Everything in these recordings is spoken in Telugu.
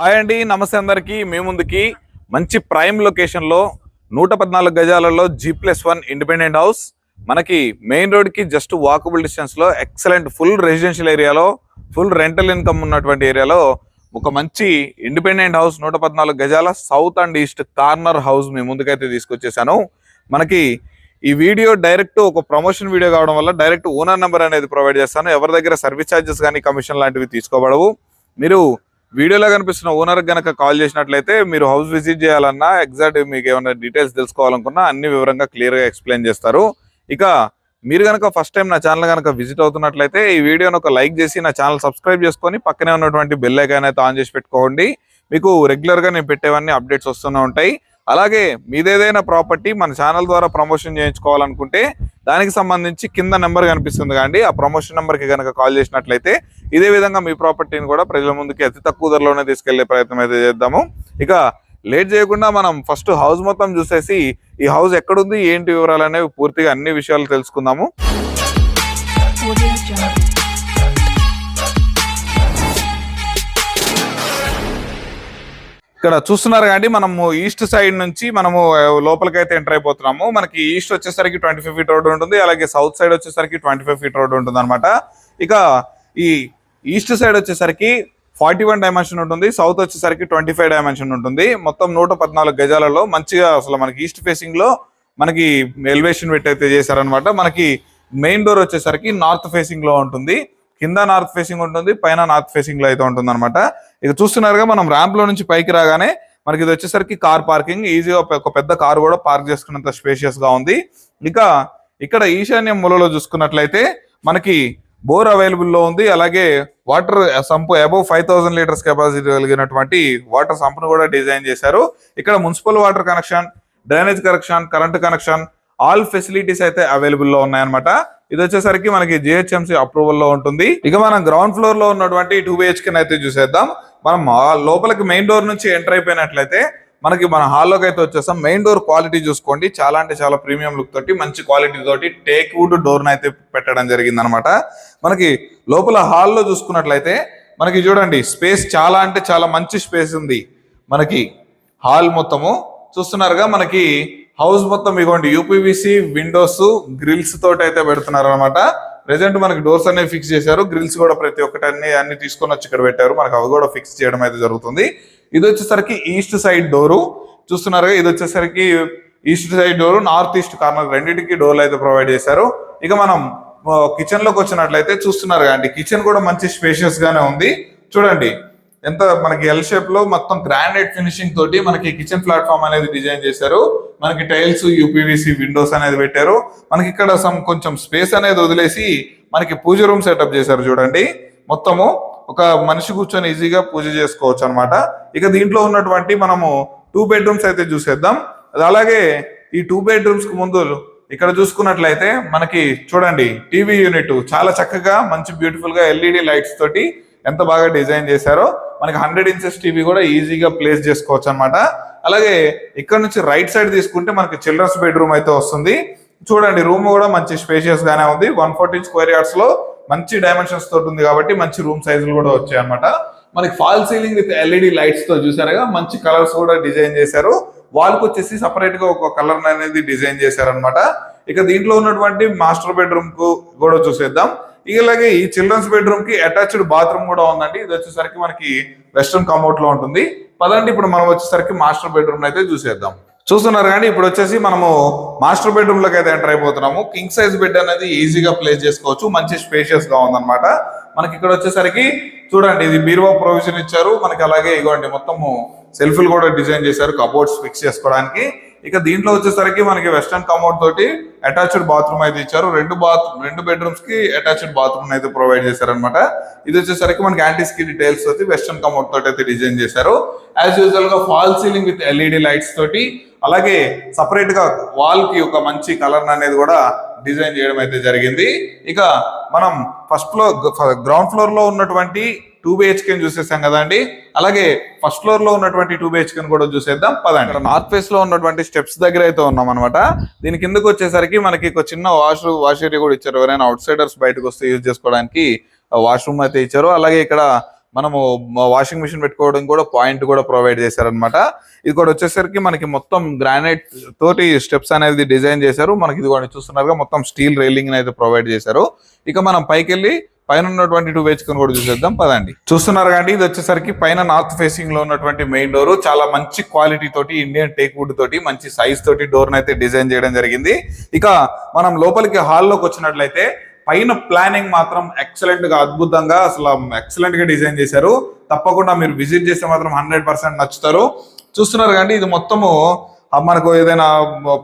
హాయ్ అండి నమస్తే అందరికి. మీ ముందుకి మంచి ప్రైమ్ లొకేషన్లో నూట పద్నాలుగు గజాలలో G plus one independent house. మనకి మెయిన్ రోడ్కి జస్ట్ వాకబుల్ డిస్టెన్స్లో ఎక్సలెంట్ ఫుల్ రెసిడెన్షియల్ ఏరియాలో ఫుల్ రెంటల్ ఇన్కమ్ ఉన్నటువంటి ఏరియాలో ఒక మంచి ఇండిపెండెంట్ హౌస్ నూట పద్నాలుగు గజాల south and east corner house మీ ముందుకైతే తీసుకొచ్చేసాను. మనకి ఈ వీడియో డైరెక్ట్ ఒక ప్రమోషన్ వీడియో కావడం వల్ల డైరెక్ట్ ఓనర్ నెంబర్ అనేది ప్రొవైడ్ చేస్తాను. ఎవరి దగ్గర సర్వీస్ ఛార్జెస్ కానీ కమిషన్ లాంటివి తీసుకోబడవు. మీరు వీడియోలో కనిపిస్తున్న ఓనర్ గనక కాల్ చేసినట్లయితే మీరు హౌస్ విజిట్ చేయాలన్నా ఎగ్జాక్ట్ మీకు ఏమైనా డీటెయిల్స్ తెలుసుకోవాలనుకున్నా అన్ని వివరంగా క్లియర్గా ఎక్స్ప్లెయిన్ చేస్తారు. ఇక మీరు కనుక ఫస్ట్ టైం నా ఛానల్ కనుక విజిట్ అవుతున్నట్లయితే ఈ వీడియోను ఒక లైక్ చేసి నా ఛానల్ సబ్స్క్రైబ్ చేసుకొని పక్కనే ఉన్నటువంటి బెల్ ఐకాన్ అయితే ఆన్ చేసి పెట్టుకోండి. మీకు రెగ్యులర్గా నేను పెట్టేవన్నీ అప్డేట్స్ వస్తూనే ఉంటాయి. అలాగే మీదేదైనా ప్రాపర్టీ మన ఛానల్ ద్వారా ప్రమోషన్ చేయించుకోవాలనుకుంటే దానికి సంబంధించి కింద నెంబర్ కనిపిస్తుంది కానీ ఆ ప్రమోషన్ నెంబర్కి కనుక కాల్ చేసినట్లయితే ఇదే విధంగా మీ ప్రాపర్టీని కూడా ప్రజల ముందుకి అతి తక్కువ ధరలోనే తీసుకెళ్ళే ప్రయత్నం అయితే చేద్దాము. ఇక లేట్ చేయకుండా మనం ఫస్ట్ హౌస్ మొత్తం చూసేసి ఈ హౌస్ ఎక్కడుంది ఏంటి వివరాలు అనేవి పూర్తిగా అన్ని విషయాలు తెలుసుకుందాము. ఇక్కడ చూస్తున్నారు కానీ మనము ఈస్ట్ సైడ్ నుంచి మనము లోపలికైతే ఎంటర్ అయిపోతున్నాము. మనకి ఈస్ట్ వచ్చేసరికి ట్వంటీ ఫైవ్ ఫీట్ రోడ్ ఉంటుంది. అలాగే సౌత్ సైడ్ వచ్చేసరికి ట్వంటీ ఫైవ్ ఫీట్ రోడ్ ఉంటుంది అనమాట ఇక ఈ ఈస్ట్ సైడ్ వచ్చేసరికి ఫార్టీ వన్ డైమెన్షన్ ఉంటుంది. సౌత్ వచ్చేసరికి ట్వంటీ ఫైవ్ డైమెన్షన్ ఉంటుంది. మొత్తం నూట పద్నాలుగు గజాలలో మంచిగా అసలు మనకి ఈస్ట్ ఫేసింగ్లో మనకి ఎలివేషన్ పెట్టి అయితే చేశారనమాట మనకి మెయిన్ డోర్ వచ్చేసరికి నార్త్ ఫేసింగ్లో ఉంటుంది. కింద నార్త్ ఫేసింగ్ ఉంటుంది. పైన నార్త్ ఫేసింగ్లో అయితే ఉంటుంది అనమాట ఇక చూస్తున్నారుగా మనం ర్యాంప్లో నుంచి పైకి రాగానే మనకి ఇది వచ్చేసరికి కార్ పార్కింగ్ ఈజీగా ఒక పెద్ద కార్ కూడా పార్క్ చేసుకున్నంత స్పేషియస్గా ఉంది. ఇక ఇక్కడ ఈశాన్య మూలలో చూసుకున్నట్లయితే మనకి బోర్ అవైలబుల్లో ఉంది. అలాగే water sump above five thousand litres capacity కలిగినటువంటి వాటర్ సంపును కూడా డిజైన్ చేశారు. ఇక్కడ municipal water connection drainage connection current connection all facilities అయితే అవైలబుల్లో ఉన్నాయన్నమాట. ఇది వచ్చేసరికి మనకి జిహెచ్ఎంసీ అప్రూవల్లో ఉంటుంది. ఇక మనం గ్రౌండ్ ఫ్లోర్లో ఉన్నటువంటి టూ బిహెచ్కే అయితే చూసేద్దాం. మనం లోపలికి మెయిన్ డోర్ నుంచి ఎంటర్ అయిపోయినట్లయితే మనకి మన హాల్లోకి అయితే వచ్చేస్తాం. మెయిన్ డోర్ క్వాలిటీ చూసుకోండి. చాలా అంటే చాలా ప్రీమియం లుక్ తోటి మంచి క్వాలిటీ తోటి టేక్ వుడ్ డోర్ అయితే పెట్టడం జరిగింది అనమాట మనకి లోపల హాల్లో చూసుకున్నట్లయితే మనకి చూడండి స్పేస్ చాలా అంటే చాలా మంచి స్పేస్ ఉంది. మనకి హాల్ మొత్తము. చూస్తున్నారుగా మనకి హౌస్ మొత్తం ఇగోండి యూపీవీసీ విండోస్ గ్రిల్స్ తోటి అయితే పెడుతున్నారు అనమాట ప్రజెంట్ మనకి డోర్స్ అనేవి ఫిక్స్ చేశారు. గ్రిల్స్ కూడా ప్రతి ఒక్కటి అన్ని అన్ని తీసుకొని వచ్చి ఇక్కడ పెట్టారు. మనకి అవి కూడా ఫిక్స్ చేయడం అయితే జరుగుతుంది. ఇది వచ్చేసరికి ఈస్ట్ సైడ్ డోరు చూస్తున్నారుగా ఇది వచ్చేసరికి east side door north east corner రెండింటికి డోర్లు అయితే ప్రొవైడ్ చేశారు. ఇక మనం కిచెన్లోకి వచ్చినట్లయితే చూస్తున్నారు అండి కిచెన్ కూడా మంచి స్పేషియస్ గానే ఉంది. చూడండి ఎంత మనకి ఎల్ షేప్లో మొత్తం గ్రానైట్ ఫినిషింగ్ తోటి మనకి కిచెన్ ప్లాట్ఫామ్ అనేది డిజైన్ చేశారు. మనకి టైల్స్ యూపీవీసీ విండోస్ అనేది పెట్టారు. మనకి ఇక్కడ సమ్ కొంచెం స్పేస్ అనేది వదిలేసి మనకి పూజ రూమ్ సెటప్ చేశారు చూడండి. మొత్తము ఒక మనిషి కూర్చొని ఈజీగా పూజ చేసుకోవచ్చు అన్నమాట. ఇక దీంట్లో ఉన్నటువంటి మనము టూ బెడ్రూమ్స్ అయితే చూసేద్దాం. అది అలాగే ఈ టూ బెడ్రూమ్స్కు ముందు ఇక్కడ చూసుకున్నట్లయితే మనకి చూడండి టీవీ యూనిట్ చాలా చక్కగా మంచి బ్యూటిఫుల్గా ఎల్ఈడి లైట్స్ తోటి ఎంత బాగా డిజైన్ చేశారో మనకి హండ్రెడ్ ఇంచెస్ టీవీ కూడా ఈజీగా ప్లేస్ చేసుకోవచ్చు అన్నమాట. అలాగే ఇక్కడ నుంచి రైట్ సైడ్ తీసుకుంటే మనకి చిల్డ్రన్స్ బెడ్రూమ్ అయితే వస్తుంది. చూడండి రూమ్ కూడా మంచి స్పేషియస్ గానే ఉంది. వన్ ఫార్టీ స్క్వేర్ యార్డ్స్లో మంచి డైమెన్షన్స్ తోటి ఉంది కాబట్టి మంచి రూమ్ సైజులు కూడా వచ్చాయి అనమాట మనకి ఫాల్ సీలింగ్ విత్ ఎల్ఈడి లైట్స్తో చూసారుగా మంచి కలర్స్ కూడా డిజైన్ చేశారు. వాల్కి వచ్చేసి సపరేట్గా ఒక కలర్ అనేది డిజైన్ చేశారనమాట ఇక దీంట్లో ఉన్నటువంటి మాస్టర్ బెడ్రూమ్కు కూడా చూసేద్దాం. ఇలాగే ఈ చిల్డ్రన్స్ బెడ్రూమ్కి అటాచ్డ్ బాత్రూమ్ కూడా ఉందండి. ఇది వచ్చేసరికి మనకి వెస్ట్రన్ కమౌట్లో ఉంటుంది. పదండి ఇప్పుడు మనం వచ్చేసరికి మాస్టర్ బెడ్రూమ్ అయితే చూసేద్దాం. చూస్తున్నారు కానీ ఇప్పుడు వచ్చేసి మనము మాస్టర్ బెడ్రూమ్లోకి అయితే ఎంటర్ అయిపోతున్నాము. కింగ్ సైజ్ బెడ్ అనేది ఈజీగా ప్లేస్ చేసుకోవచ్చు. మంచి స్పేషియస్గా ఉందన్నమాట. మనకి ఇక్కడ వచ్చేసరికి చూడండి ఇది బీరువా ప్రొవిజన్ ఇచ్చారు. మనకి అలాగే ఇగోండి మొత్తము సెల్ఫ్లు కూడా డిజైన్ చేశారు. కబోర్డ్స్ ఫిక్స్ చేసుకోవడానికి. ఇక దీంట్లో వచ్చేసరికి మనకి వెస్టర్న్ కమౌట్ తోటి అటాచ్డ్ బాత్రూమ్ అయితే ఇచ్చారు. రెండు బాత్రూమ్ రెండు బెడ్రూమ్స్కి అటాచ్డ్ బాత్రూమ్ అయితే ప్రొవైడ్ చేశారనమాట ఇది వచ్చేసరికి మనకి యాంటీస్కి డీటెయిల్స్ తోటి వెస్టర్న్ కమౌట్ తోటి అయితే డిజైన్ చేశారు. యాజ్ యూజువల్గా false ceiling with LED lights తోటి అలాగే సపరేట్గా వాల్కి ఒక మంచి కలర్ అనేది కూడా డిజైన్ చేయడం అయితే జరిగింది. ఇక మనం ఫస్ట్ ఫ్లోర్ గ్రౌండ్ ఫ్లోర్లో ఉన్నటువంటి టూ బిహెచ్కే చూసేసాం కదండి అలాగే ఫస్ట్ ఫ్లోర్లో ఉన్నటువంటి టూ బిహెచ్కే కూడా చూసేద్దాం. పదండి. నార్త్ ఫేస్లో ఉన్నటువంటి స్టెప్స్ దగ్గర అయితే ఉన్నాం అనమాట దీని కిందకు వచ్చేసరికి మనకి ఒక చిన్న వాష్ వాష్ ఏరియా కూడా ఇచ్చారు. ఎవరైనా అవుట్ సైడర్స్ బయటకు వస్తే యూజ్ చేసుకోవడానికి వాష్రూమ్ అయితే ఇచ్చారు. అలాగే ఇక్కడ మనము వాషింగ్ మిషన్ పెట్టుకోవడం కూడా పాయింట్ కూడా ప్రొవైడ్ చేశారనమాట ఇది కూడా వచ్చేసరికి మనకి మొత్తం గ్రానైట్ తోటి స్టెప్స్ అనేది డిజైన్ చేశారు. మనకి ఇది కూడా చూస్తున్నారుగా మొత్తం స్టీల్ రైలింగ్ అయితే ప్రొవైడ్ చేశారు. ఇక మనం పైకి వెళ్ళి పైన ఉన్నటువంటి టూ వేచుకొని కూడా చూసేద్దాం. పదండి. చూస్తున్నారు కానీ ఇది వచ్చేసరికి పైన నార్త్ ఫేసింగ్లో ఉన్నటువంటి మెయిన్ డోర్ చాలా మంచి క్వాలిటీ తోటి ఇండియన్ టేక్ వుడ్ తోటి మంచి సైజ్ తోటి డోర్ అయితే డిజైన్ చేయడం జరిగింది. ఇక మనం లోపలికి హాల్లోకి వచ్చినట్లయితే పైన ప్లానింగ్ మాత్రం ఎక్సలెంట్గా అద్భుతంగా అసలు ఎక్సలెంట్గా డిజైన్ చేశారు. తప్పకుండా మీరు విజిట్ చేస్తే మాత్రం హండ్రెడ్ పర్సెంట్ నచ్చుతారు. చూస్తున్నారు కానీ ఇది మొత్తము మనకు ఏదైనా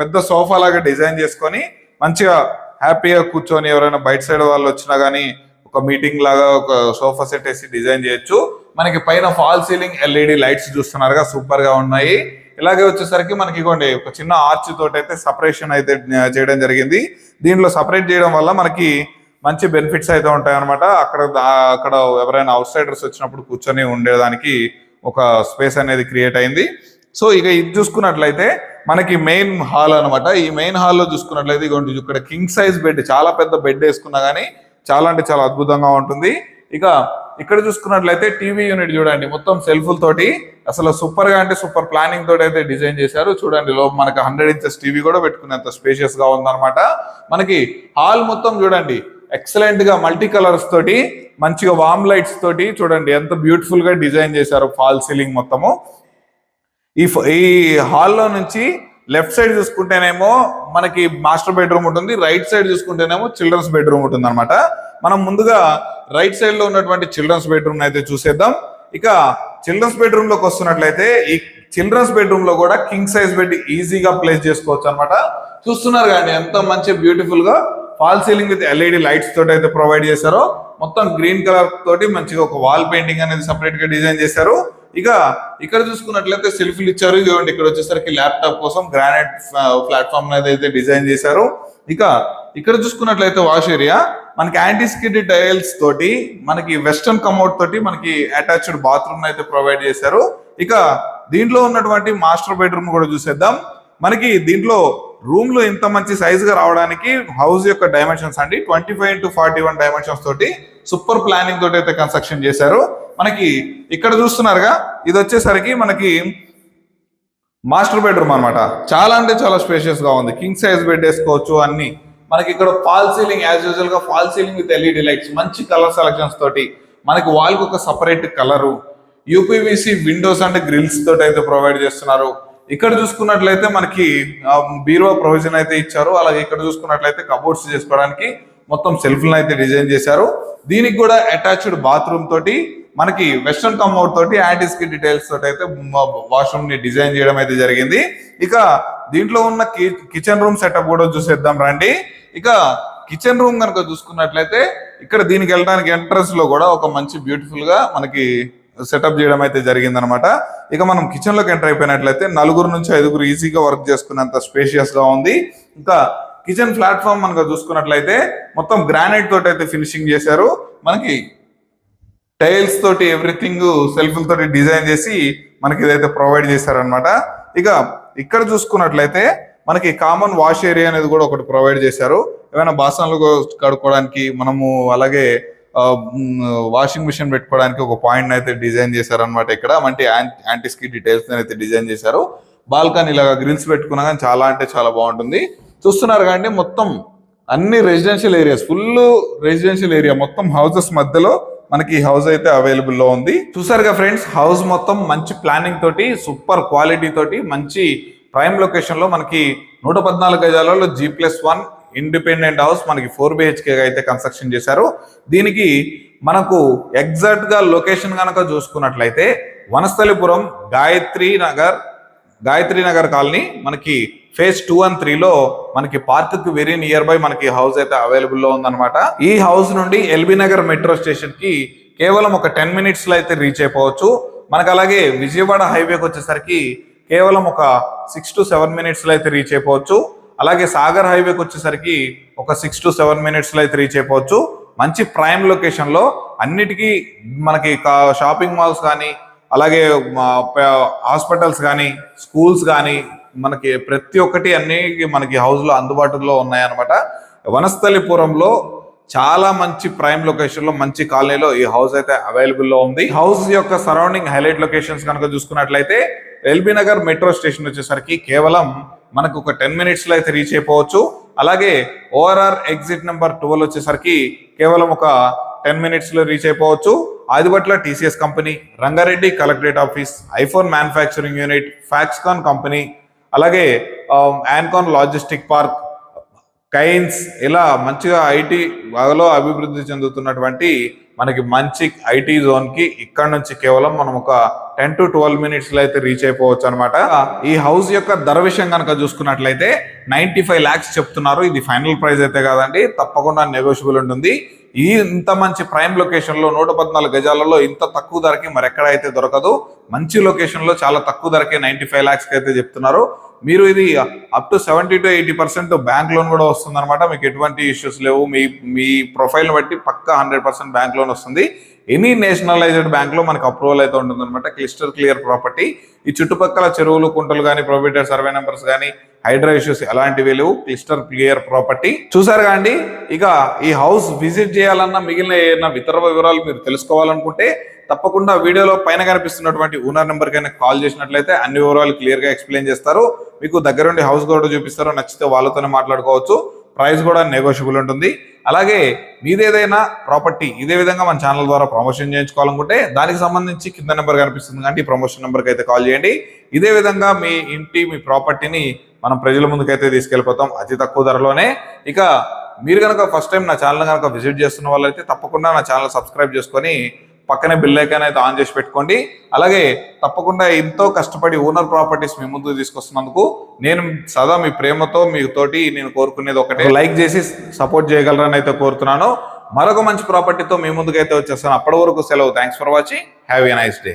పెద్ద సోఫా లాగా డిజైన్ చేసుకొని మంచిగా హ్యాపీగా కూర్చొని ఎవరైనా బయట సైడ్ వాళ్ళు వచ్చినా కానీ ఒక మీటింగ్ లాగా ఒక సోఫా సెట్ వేసి డిజైన్ చేయొచ్చు. మనకి పైన ఫాల్ సీలింగ్ ఎల్ఈడి లైట్స్ చూస్తున్నారుగా సూపర్గా ఉన్నాయి. ఇలాగే వచ్చేసరికి మనకి ఇగోండి ఒక చిన్న ఆర్చ్ తోటి అయితే సపరేషన్ అయితే చేయడం జరిగింది. దీంట్లో సపరేట్ చేయడం వల్ల మనకి మంచి బెనిఫిట్స్ అయితే ఉంటాయి అనమాట అక్కడ అక్కడ ఎవరైనా అవుట్ సైడర్స్ వచ్చినప్పుడు కూర్చొని ఉండేదానికి ఒక స్పేస్ అనేది క్రియేట్ అయింది. సో ఇక ఇది చూసుకున్నట్లయితే మనకి మెయిన్ హాల్ అనమాట ఈ మెయిన్ హాల్లో చూసుకున్నట్లయితే ఇగోండి ఇక్కడ కింగ్ సైజ్ బెడ్ చాలా పెద్ద బెడ్ వేసుకున్నా కానీ చాలా అంటే చాలా అద్భుతంగా ఉంటుంది. ఇక ఇక్కడ చూసుకున్నట్లయితే టీవీ యూనిట్ చూడండి మొత్తం సెల్ఫుల్ తోటి అసలు సూపర్గా అంటే సూపర్ ప్లానింగ్ తోటి అయితే డిజైన్ చేశారు. చూడండి లో మనకి హండ్రెడ్ ఇంచెస్ టీవీ కూడా పెట్టుకునేంత స్పేషియస్గా ఉందన్నమాట. మనకి హాల్ మొత్తం చూడండి ఎక్సలెంట్గా మల్టీ కలర్స్ తోటి మంచిగా వామ్ లైట్స్ తోటి చూడండి ఎంత బ్యూటిఫుల్గా డిజైన్ చేశారు ఫాల్ సీలింగ్ మొత్తము. ఈ ఈ హాల్లో నుంచి లెఫ్ట్ సైడ్ చూసుకుంటేనేమో మనకి మాస్టర్ బెడ్రూమ్ ఉంటుంది రైట్ సైడ్ చూసుకుంటేనేమో చిల్డ్రన్స్ బెడ్రూమ్ ఉంటుంది అనమాట మనం ముందుగా రైట్ సైడ్లో ఉన్నటువంటి చిల్డ్రన్స్ బెడ్రూమ్ అయితే చూసేద్దాం. ఇక చిల్డ్రన్స్ బెడ్రూమ్లోకి వస్తున్నట్లయితే ఈ చిల్డ్రన్స్ బెడ్రూమ్లో కూడా కింగ్ సైజ్ బెడ్ ఈజీగా ప్లేస్ చేసుకోవచ్చు అనమాట చూస్తున్నారు కానీ ఎంత మంచి బ్యూటిఫుల్గా false ceiling with LED lights తోటి అయితే ప్రొవైడ్ చేశారో. మొత్తం గ్రీన్ కలర్ తోటి మంచిగా ఒక వాల్ పెయింటింగ్ అనేది సపరేట్గా డిజైన్ చేశారు. ఇక ఇక్కడ చూసుకున్నట్లయితే సెల్ఫీలు ఇచ్చారు. ఇక్కడ వచ్చేసరికి ల్యాప్టాప్ కోసం గ్రానైట్ ప్లాట్ఫామ్ అనేది అయితే డిజైన్ చేశారు. ఇక ఇక్కడ చూసుకున్నట్లయితే వాష్ ఏరియా. మనకి యాంటీ స్కిడ్ టైల్స్ తోటి మనకి వెస్టర్న్ కమౌట్ తోటి మనకి అటాచ్డ్ బాత్రూమ్ అయితే ప్రొవైడ్ చేశారు. ఇక దీంట్లో ఉన్నటువంటి మాస్టర్ బెడ్రూమ్ కూడా చూసేద్దాం. మనకి దీంట్లో రూమ్లో ఇంత మంచి సైజ్గా రావడానికి హౌస్ యొక్క డైమెన్షన్స్ అండి. Twenty five into forty one dimensions తోటి సూపర్ ప్లానింగ్ తోటి అయితే కన్స్ట్రక్షన్ చేశారు. మనకి ఇక్కడ చూస్తున్నారుగా ఇది వచ్చేసరికి మనకి మాస్టర్ బెడ్రూమ్ అన్నమాట. చాలా అంటే చాలా స్పేషియస్గా ఉంది. కింగ్ సైజ్ బెడ్ వేసుకోవచ్చు అన్ని. మనకి ఇక్కడ ఫాల్ సీలింగ్ యాజ్ యూజువల్గా false ceiling with LED lights మంచి కలర్ సెలక్షన్స్ తోటి మనకి వాల్కి ఒక separate colour UPVC windows and grills తోటి అయితే ప్రొవైడ్ చేస్తున్నారు. ఇక్కడ చూసుకున్నట్లయితే మనకి బీరువా ప్రొవిజన్ అయితే ఇచ్చారు. అలాగే ఇక్కడ చూసుకున్నట్లయితే కబోర్డ్స్ చేసుకోవడానికి మొత్తం సెల్ఫ్లను అయితే డిజైన్ చేశారు. దీనికి కూడా అటాచ్డ్ బాత్రూమ్ తోటి మనకి వెస్ట్రన్ కమౌట్ తోటి యాంటీస్కి డీటెయిల్స్ తోటి అయితే వాష్రూమ్ని డిజైన్ చేయడం అయితే జరిగింది. ఇక దీంట్లో ఉన్న కిచెన్ రూమ్ సెటప్ కూడా చూసేద్దాం రండి. ఇక కిచెన్ రూమ్ కనుక చూసుకున్నట్లయితే ఇక్కడ దీనికి వెళ్ళడానికి ఎంట్రన్స్లో కూడా ఒక మంచి బ్యూటిఫుల్గా మనకి సెటప్ చేయడం అయితే జరిగింది అనమాట ఇక మనం కిచెన్లోకి ఎంటర్ అయిపోయినట్లయితే నలుగురు నుంచి ఐదుగురు ఈజీగా వర్క్ చేసుకునేంత స్పేషియస్గా ఉంది. ఇంకా కిచెన్ ప్లాట్ఫామ్ మనకు చూసుకున్నట్లయితే మొత్తం గ్రానైట్ తోటి అయితే ఫినిషింగ్ చేశారు. మనకి టైల్స్ తోటి ఎవ్రీథింగ్ సెల్ఫ్ తోటి డిజైన్ చేసి మనకి ఇదైతే ప్రొవైడ్ చేశారనమాట ఇక ఇక్కడ చూసుకున్నట్లయితే మనకి కామన్ వాష్ ఏరియా అనేది కూడా ఒకటి ప్రొవైడ్ చేశారు. ఏమైనా బాసనలు కడుక్కోవడానికి మనము అలాగే వాషింగ్ మిషన్ పెట్టుకోవడానికి ఒక పాయింట్ అయితే డిజైన్ చేశారనమాట ఇక్కడ. అంటే యాంటీస్కి డీటెయిల్స్ అయితే డిజైన్ చేశారు. బాల్కనీ ఇలాగా గ్రిల్స్ పెట్టుకున్నా కానీ చాలా అంటే చాలా బాగుంటుంది. చూస్తున్నారు కానీ మొత్తం అన్ని residential areas full residential area మొత్తం హౌసెస్ మధ్యలో మనకి హౌస్ అయితే అవైలబుల్లో ఉంది. చూసారుగా ఫ్రెండ్స్ హౌస్ మొత్తం మంచి ప్లానింగ్ తోటి సూపర్ క్వాలిటీ తోటి మంచి ప్రైమ్ లొకేషన్లో మనకి నూట పద్నాలుగు గజాలలో G plus one independent house మనకి ఫోర్ బిహెచ్కే అయితే కన్స్ట్రక్షన్ చేశారు. దీనికి మనకు ఎగ్జాక్ట్గా లొకేషన్ కనుక చూసుకున్నట్లయితే వనస్థలిపురం గాయత్రి నగర్ గాయత్రి నగర్ కాలనీ మనకి ఫేజ్ టూ అండ్ త్రీలో మనకి పార్క్కి వెరీ నియర్ బై మనకి హౌస్ అయితే అవైలబుల్లో ఉందన్నమాట. ఈ హౌస్ నుండి ఎల్బీ నగర్ మెట్రో స్టేషన్కి కేవలం ఒక టెన్ మినిట్స్లో అయితే రీచ్ అయిపోవచ్చు. మనకు అలాగే విజయవాడ హైవేకి వచ్చేసరికి కేవలం ఒక సిక్స్ టు సెవెన్ మినిట్స్లో అయితే రీచ్ అయిపోవచ్చు. అలాగే సాగర్ హైవేకి వచ్చేసరికి ఒక సిక్స్ టు సెవెన్ మినిట్స్లో అయితే రీచ్ అయిపోవచ్చు. మంచి ప్రైమ్ లొకేషన్లో అన్నిటికీ మనకి కా- షాపింగ్ మాల్స్ కానీ అలాగే హాస్పిటల్స్ కానీ స్కూల్స్ కానీ మనకి ప్రతి ఒక్కటి అన్ని మనకి హౌస్లో అందుబాటులో ఉన్నాయన్నమాట. వనస్థలిపురంలో చాలా మంచి ప్రైమ్ లొకేషన్లో మంచి కాలనీలో ఈ హౌస్ అయితే అవైలబుల్లో ఉంది. హౌస్ యొక్క సరౌండింగ్ హైలైట్ లొకేషన్స్ కనుక చూసుకున్నట్లయితే ఎల్బీ నగర్ మెట్రో స్టేషన్ వచ్చేసరికి కేవలం మనకు ఒక టెన్ మినిట్స్లో అయితే రీచ్ అయిపోవచ్చు. అలాగే ఓఆర్ఆర్ ఎగ్జిట్ నెంబర్ ట్వెల్వ్ వచ్చేసరికి కేవలం ఒక టెన్ మినిట్స్లో రీచ్ అయిపోవచ్చు. Adibatla TCS company Rangareddy collectorate office iPhone manufacturing unit Foxconn company అలాగే యాన్కాన్ లాజిస్టిక్ పార్క్ కైన్స్ ఇలా మంచిగా ఐటీ బాగా అభివృద్ధి చెందుతున్నటువంటి మనకి మంచి ఐటీ జోన్కి ఇక్కడ నుంచి కేవలం మనం ఒక టెన్ టు ట్వెల్వ్ మినిట్స్లో అయితే రీచ్ అయిపోవచ్చు అనమాట ఈ హౌస్ యొక్క ధర విషయం కనుక చూసుకున్నట్లయితే నైన్టీ ఫైవ్ ల్యాక్స్ చెప్తున్నారు. ఇది ఫైనల్ ప్రైస్ అయితే కాదండి. తప్పకుండా నెగోషియబుల్ ఉంటుంది. ఈ ఇంత మంచి ప్రైమ్ లొకేషన్లో నూట పద్నాలుగు గజాలలో ఇంత తక్కువ ధరకి మరెక్కడ అయితే దొరకదు? మంచి లొకేషన్లో చాలా తక్కువ ధరకే నైన్టీ ఫైవ్ ల్యాక్స్కి అయితే చెప్తున్నారు. మీరు ఇది up to seventy two eighty percent bank loan కూడా వస్తుంది అనమాట మీకు ఎటువంటి ఇష్యూస్ లేవు. మీ మీ ప్రొఫైల్ బట్టి పక్కా హండ్రెడ్ పర్సెంట్ బ్యాంక్ లోన్ వస్తుంది. ఎనీ నేషనలైజ్డ్ బ్యాంక్లో మనకు అప్రూవల్ అయితే ఉంటుంది అనమాట క్లిస్టర్ క్లియర్ ప్రాపర్టీ ఈ చుట్టుపక్కల చెరువులు కుంటలు కానీ ప్రొబిటర్ సర్వే నెంబర్స్ కానీ హైడ్రా ఇష్యూస్ ఎలాంటివి లేవు. క్లిస్టర్ క్లియర్ ప్రాపర్టీ చూసారు కాండి ఇక ఈ హౌస్ విజిట్ చేయాలన్నా మిగిలిన ఏదైనా ఇతర వివరాలు మీరు తెలుసుకోవాలనుకుంటే తప్పకుండా వీడియోలో పైన కనిపిస్తున్నటువంటి ఓనర్ నెంబర్ కైనా కాల్ చేసినట్లయితే అన్ని వివరాలు క్లియర్గా ఎక్స్ప్లెయిన్ చేస్తారు. మీకు దగ్గరుండి హౌస్ కూడా చూపిస్తారు నచ్చితే వాళ్ళతోనే మాట్లాడుకోవచ్చు. ప్రైస్ కూడా నెగోషియబుల్ ఉంటుంది. అలాగే మీదేదైనా ప్రాపర్టీ ఇదే విధంగా మన ఛానల్ ద్వారా ప్రమోషన్ చేయించుకోవాలనుకుంటే దానికి సంబంధించి కింద నెంబర్ కనిపిస్తుంది కాబట్టి ఈ ప్రమోషన్ నెంబర్కి అయితే కాల్ చేయండి. ఇదే విధంగా మీ ఇంటి మీ ప్రాపర్టీని మనం ప్రజల ముందుకైతే తీసుకెళ్ళిపోతాం అతి తక్కువ ధరలోనే. ఇక మీరు కనుక ఫస్ట్ టైం నా ఛానల్ కనుక విజిట్ చేస్తున్న వాళ్ళైతే తప్పకుండా నా ఛానల్ సబ్స్క్రైబ్ చేసుకొని పక్కనే బిల్ ఐకాన్ అయితే ఆన్ చేసి పెట్టుకోండి. అలాగే తప్పకుండా ఎంతో కష్టపడి ఓనర్ ప్రాపర్టీస్ మీ ముందు తీసుకొస్తున్నందుకు నేను సదా మీ ప్రేమతో మీ తోటి నేను కోరుకునేది ఒకటే. లైక్ చేసి సపోర్ట్ చేయగలరని అయితే కోరుతున్నాను. మరొక మంచి ప్రాపర్టీతో మీ ముందుకైతే వచ్చేస్తాను. అప్పటి వరకు సెలవు. Thanks for watching have a nice day